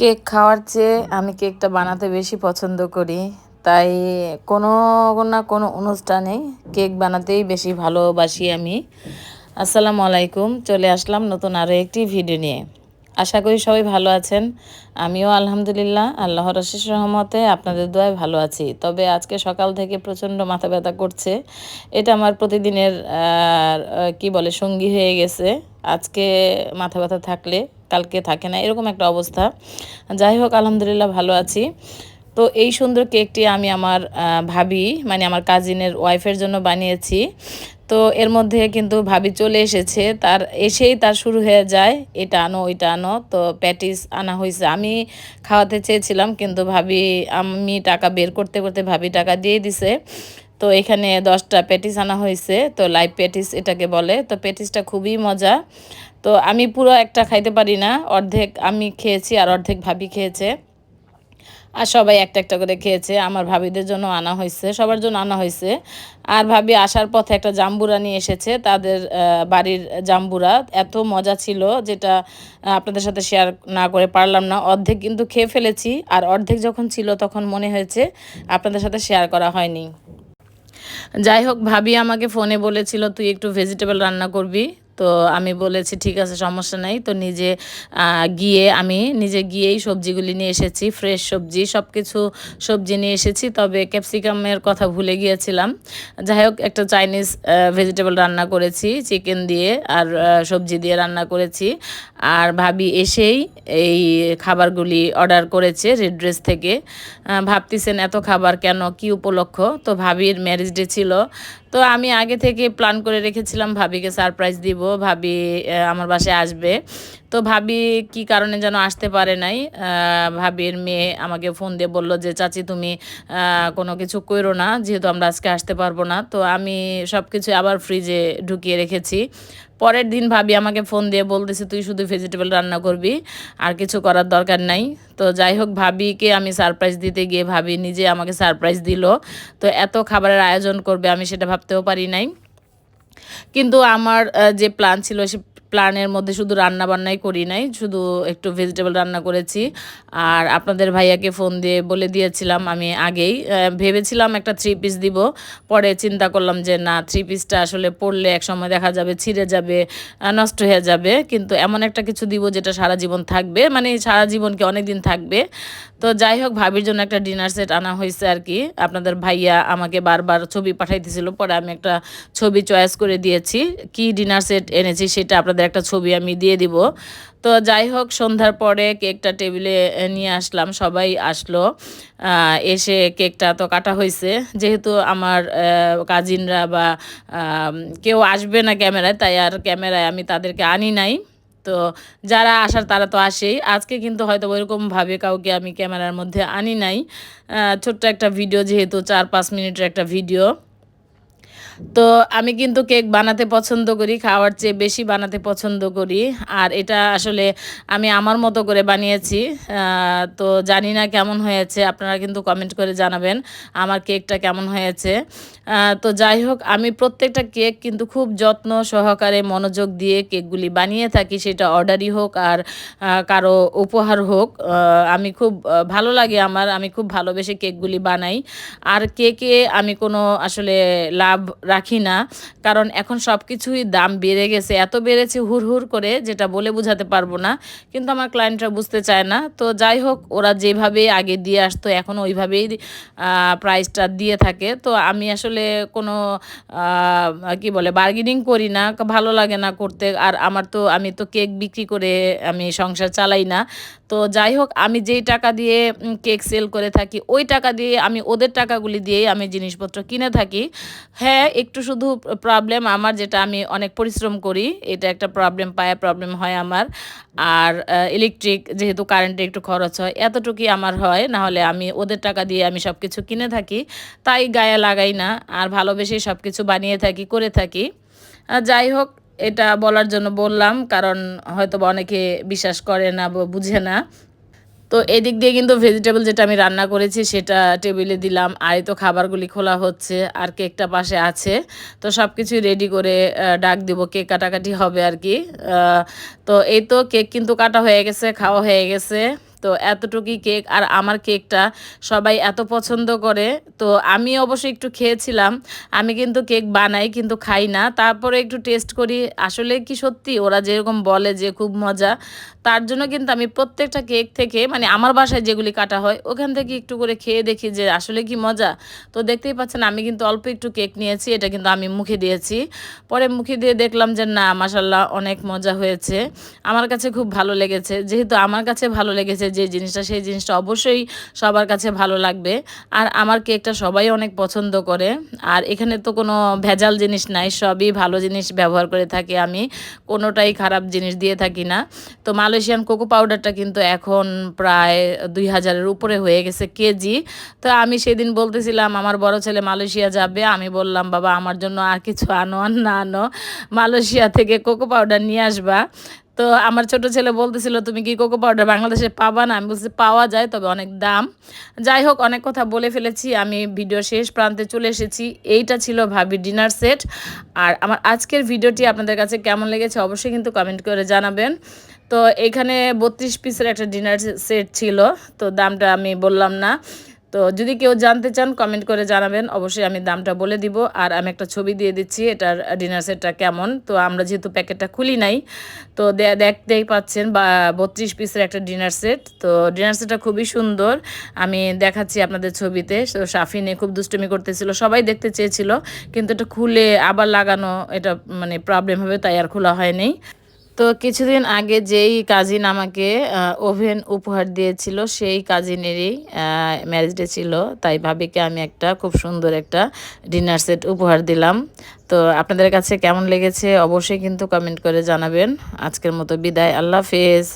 Cake খাওয়ার চেয়ে আমি কেকটা বানাতে বেশি পছন্দ করি। তাই কোনো না কোনো অনুষ্ঠানে কেক বানাতেই বেশি ভালোবাসি আমি। আসসালামু আলাইকুম, চলে আসলাম নতুন আরও একটি ভিডিও নিয়ে। আশা করি সবাই ভালো আছেন। আমিও আলহামদুলিল্লাহ, আল্লাহর রশিস রহমতে আপনাদের দোয়ায় ভালো আছি। তবে আজকে সকাল থেকে প্রচণ্ড মাথা ব্যথা করছে। এটা আমার প্রতিদিনের কি বলে, সঙ্গী হয়ে গেছে। আজকে মাথা ব্যথা থাকলে, কালকে থাকে না, এরকম একটা অবস্থা। যাই হোক, আলহামদুলিল্লাহ ভালো আছি। তো এই সুন্দর কেকটি আমি আমার ভাবি মানে আমার কাজিনের ওয়াইফের জন্য বানিয়েছি। তো এর মধ্যে কিন্তু ভাবি চলে এসেছে। তার এসেই তার শুরু হয়ে যায়, এটা আনো, ওইটা আনো। তো প্যাটিস আনা হয়েছে। আমি খাওয়াতে চেয়েছিলাম, কিন্তু ভাবি, আমি টাকা বের করতে করতে ভাবি টাকা দিয়ে দিছে। তো এখানে দশটা প্যাটিস আনা হয়েছে, তো লাইভ প্যাটিস এটাকে বলে। তো প্যাটিসটা খুবই মজা। তো আমি পুরো একটা খাইতে পারি না, অর্ধেক আমি খেয়েছি আর অর্ধেক ভাবি খেয়েছে। আর সবাই একটা একটা করে খেয়েছে। আমার ভাবিদের জন্য আনা হয়েছে, সবার জন্য আনা হয়েছে। আর ভাবি আসার পথে একটা জাম্বুরা নিয়ে এসেছে, তাদের বাড়ির জাম্বুরা। এত মজা ছিল যেটা আপনাদের সাথে শেয়ার না করে পারলাম না। অর্ধেক কিন্তু খেয়ে ফেলেছি, আর অর্ধেক যখন ছিল তখন মনে হয়েছে আপনাদের সাথে শেয়ার করা হয়নি। যাই হোক, ভাবি আমাকে ফোনে বলেছিল, তুই একটু ভেজিটেবল রান্না করবি? তো আমি বলেছি, ঠিক আছে, সমস্যা নাই। তো নিজে গিয়ে আমি নিজে গিয়েই সবজিগুলি নিয়ে এসেছি ফ্রেশ সবজি সব কিছু সবজি নিয়ে এসেছি। তবে ক্যাপসিকামের কথা ভুলে গিয়েছিলাম। যাই হোক, একটা চাইনিজ ভেজিটেবল রান্না করেছি চিকেন দিয়ে আর সবজি দিয়ে রান্না করেছি। আর ভাবি এসেই এই খাবারগুলি অর্ডার করেছে রেড ড্রেস থেকে। ভাবতেছেন, এত খাবার কেন? কি উপলক্ষ? তো ভাবির ম্যারেজ ডে ছিল। তো আমি আগে থেকে প্ল্যান করে রেখেছিলাম ভাবিকে সারপ্রাইজ দিব। ভাবি আমার বাসায় আসবে। তো ভাবি কি কারণে যেন আসতে পারে নাই? ভাবির মেয়ে আমাকে ফোন দিয়ে বলল যে, চাচি, তুমি কোনো কিছু করো না, যেহেতু আমরা আজকে আসতে পারব না। তো আমি সব কিছু আবার ফ্রিজে ঢুকিয়ে রেখেছি। পরের দিন ভাবি আমাকে ফোন দিয়ে বলতেছে, তুই শুধু ভেজিটেবল রান্না করবি, আর কিছু করার দরকার নাই। তো যাই হোক, ভাবিকে আমি সারপ্রাইজ দিতে গিয়ে ভাবি নিজে আমাকে সারপ্রাইজ দিল। তো এত খাবারের আয়োজন করবে আমি সেটা ভাবতেও পারি নাই। কিন্তু আমার যে প্ল্যান ছিল সে প্ল্যানের মধ্যে শুধু রান্না বান্নাই করি নাই, শুধু একটু ভেজিটেবল রান্না করেছি। আর আপনাদের ভাইয়াকে ফোন দিয়ে বলে দিয়েছিলাম আমি আগেই ভেবেছিলাম একটা থ্রি পিস দিব, পরে চিন্তা করলাম যে না থ্রি পিসটা আসলে পড়লে এক সময় দেখা যাবে ছিঁড়ে যাবে নষ্ট হয়ে যাবে। কিন্তু এমন একটা কিছু দিব যেটা সারা জীবন থাকবে মানে সারা জীবনকে অনেক দিন থাকবে। তো যাই হোক, ভাবির জন্য একটা ডিনার সেট আনা হয়েছে আর কি। আপনাদের ভাইয়া আমাকে বারবার ছবি পাঠাইতেছিল, পরে আমি একটা ছবি চয়েস করে দিয়েছি। কি ডিনার সেট এনেছি সেটা আপনাদের একটা ছবি আমি দিয়ে দিব। তো যাই হোক, সন্ধ্যার পরে কেকটা টেবিলে নিয়ে আসলাম। সবাই আসলো। এসে কেকটা তো কাটা হয়েছে যেহেতু আমার কাজিনরা বা কেউ আসবে না ক্যামেরায়, তাই আর ক্যামেরায় আমি তাদেরকে আনি নাই। তো যারা আসার তারা তো আসেই। আজকে কিন্তু হয়তো ওইরকমভাবে কাউকে আমি ক্যামেরার মধ্যে আনি নাই। ছোট্ট একটা ভিডিও, যেহেতু চার পাঁচ মিনিটের একটা ভিডিও। তো আমি কিন্তু কেক বানাতে পছন্দ করি, খাওয়ার চেয়ে বেশি বানাতে পছন্দ করি। আর এটা আসলে আমি আমার মতো করে বানিয়েছি। তো জানি না কেমন হয়েছে, আপনারা কিন্তু কমেন্ট করে জানাবেন আমার কেকটা কেমন হয়েছে। তো যাই হোক, আমি প্রত্যেকটা কেক কিন্তু খুব যত্ন সহকারে মনোযোগ দিয়ে কেকগুলি বানিয়ে থাকি, সেটা অর্ডারই হোক আর কারও উপহার হোক। আমি খুব ভালো লাগে আমার, আমি খুব ভালোবেসে কেকগুলি বানাই। আর কেকে আমি কোনো আসলে লাভ রাখি না, কারণ এখন সব কিছুই দাম বেড়ে গেছে। এত বেড়েছে হুর হুর করে যেটা বলে বোঝাতে পারব না, কিন্তু আমার ক্লায়েন্টরা বুঝতে চায় না। তো যাই হোক, ওরা যেভাবে আগে দিয়ে আসতো, এখন ওইভাবেই প্রাইসটা দিয়ে থাকে। তো আমি আসলে কোনো কি বলে বার্গেনিং করি না ভালো লাগে না করতে। আর আমার তো, আমি তো কেক বিক্রি করে আমি সংসার চালাই না। তো যাই হোক, আমি যেই টাকা দিয়ে কেক সেল করে থাকি, ওই টাকা দিয়ে আমি, ওদের টাকাগুলি দিয়েই আমি জিনিসপত্র কিনে থাকি। হ্যাঁ একটু শুধু প্রবলেম আমার যেটা আমি অনেক পরিশ্রম করি, এটা একটা প্রবলেম পায় প্রবলেম হয় আমার। আর ইলেকট্রিক যেহেতু কারেন্টে একটু খরচ হয়, এতটুকুই আমার হয় না হলে আমি ওদের টাকা দিয়ে আমি সব কিছু কিনে থাকি, তাই গায়ে লাগাই না, আর ভালোবেসে সব কিছু বানিয়ে থাকি, করে থাকি। যাই হোক, এটা বলার জন্য বললাম, কারণ হয়তো অনেকে বিশ্বাস করে না বুঝে না। তো এদিক দিয়ে কিন্তু ভেজিটেবল যেটা আমি রান্না করেছি, সেটা টেবিলে দিলাম। আর তো খাবারগুলি খোলা হচ্ছে আর কেকটা পাশে আছে। তো সব কিছু রেডি করে ডাক দিব কেক কাটাকাটি হবে আর কি। তো এই তো কেক কিন্তু কাটা হয়ে গেছে, খাওয়া হয়ে গেছে। তো এতটুকুই কেক আর আমার কেকটা সবাই এত পছন্দ করে। তো আমি অবশ্যই একটু খেয়েছিলাম, আমি কিন্তু কেক বানাই কিন্তু খাই না। তারপরে একটু টেস্ট করি, আসলে কি সত্যি? ওরা যেরকম বলে যে খুব মজা, তার জন্য কিন্তু আমি প্রত্যেকটা কেক থেকে মানে আমার বাসায় যেগুলি কাটা হয়, ওখান থেকে একটু করে খেয়ে দেখি যে আসলে কি মজা। তো দেখতেই পাচ্ছেন, আমি কিন্তু অল্প একটু কেক নিয়েছি, এটা কিন্তু আমি মুখে দিয়েছি। পরে মুখে দিয়ে দেখলাম যে না মাসাল্লাহ অনেক মজা হয়েছে। আমার কাছে খুব ভালো লেগেছে, যেহেতু আমার কাছে ভালো লেগেছে যে জিনিসটা, সেই জিনিসটা অবশ্যই সবার কাছে ভালো লাগবে। আর আমার কেকটা সবাই অনেক পছন্দ করে। আর এখানে তো কোনো ভেজাল জিনিস নাই, সবই ভালো জিনিস ব্যবহার করে থাকি আমি। কোনোটাই খারাপ জিনিস দিয়ে থাকি না। তো মালয়েশিয়ান কোকো পাউডারটা কিন্তু এখন প্রায় দুই হাজারের উপরে হয়ে গেছে কেজি। তো আমি সেদিন বলতেছিলাম, আমার বড় ছেলে মালয়েশিয়া যাবে। আমি বললাম, বাবা, আমার জন্য আর কিছু আনো আর না আনো। মালয়েশিয়া থেকে কোকো পাউডার নিয়ে আসবা। তো আমার ছোট ছেলে বলতেছিল, তুমি কি কোকো পাউডার বাংলাদেশে পাবা না? আমি বলছি, পাওয়া যায়, তবে অনেক দাম। যাই হোক, অনেক কথা বলে ফেলেছি। আমি ভিডিও শেষ প্রান্তে চলে এসেছি। এইটা ছিল ভাবি ডিনার সেট। আর আমার আজকের ভিডিওটি আপনাদের কাছে কেমন লেগেছে অবশ্যই কিন্তু কমেন্ট করে জানাবেন। তো এখানে বত্রিশ পিসের একটা ডিনার সেট ছিল। তো দামটা আমি বললাম না। তো যদি কেউ জানতে চান কমেন্ট করে জানাবেন। অবশ্যই আমি দামটা বলে দিব। আর আমি একটা ছবি দিয়ে দিচ্ছি, এটার ডিনার সেটটা কেমন। তো আমরা যেহেতু প্যাকেটটা খুলি নাই, তো দেখতেই পাচ্ছেন, বা বত্রিশ পিসের একটা ডিনার সেট তো ডিনার সেটটা খুবই সুন্দর। আমি দেখাচ্ছি আপনাদের ছবিতে। তো সাফিনে খুব দুষ্টুমি করতেছিল, সবাই দেখতে চেয়েছিল। কিন্তু এটা খুলে আবার লাগানো, এটা মানে প্রবলেম হবে, তাই আর খোলা হয়নি। তো কিছুদিন আগে যেই কাজিন আমাকে ওভেন উপহার দিয়েছিল, সেই কাজিনেরই ম্যারেজ ডে ছিল। তাই ভাবিকে আমি একটা খুব সুন্দর একটা ডিনার সেট উপহার দিলাম। তো আপনাদের কাছে কেমন লেগেছে অবশ্যই কিন্তু কমেন্ট করে জানাবেন। আজকের মতো বিদায়। আল্লাহ হাফেজ।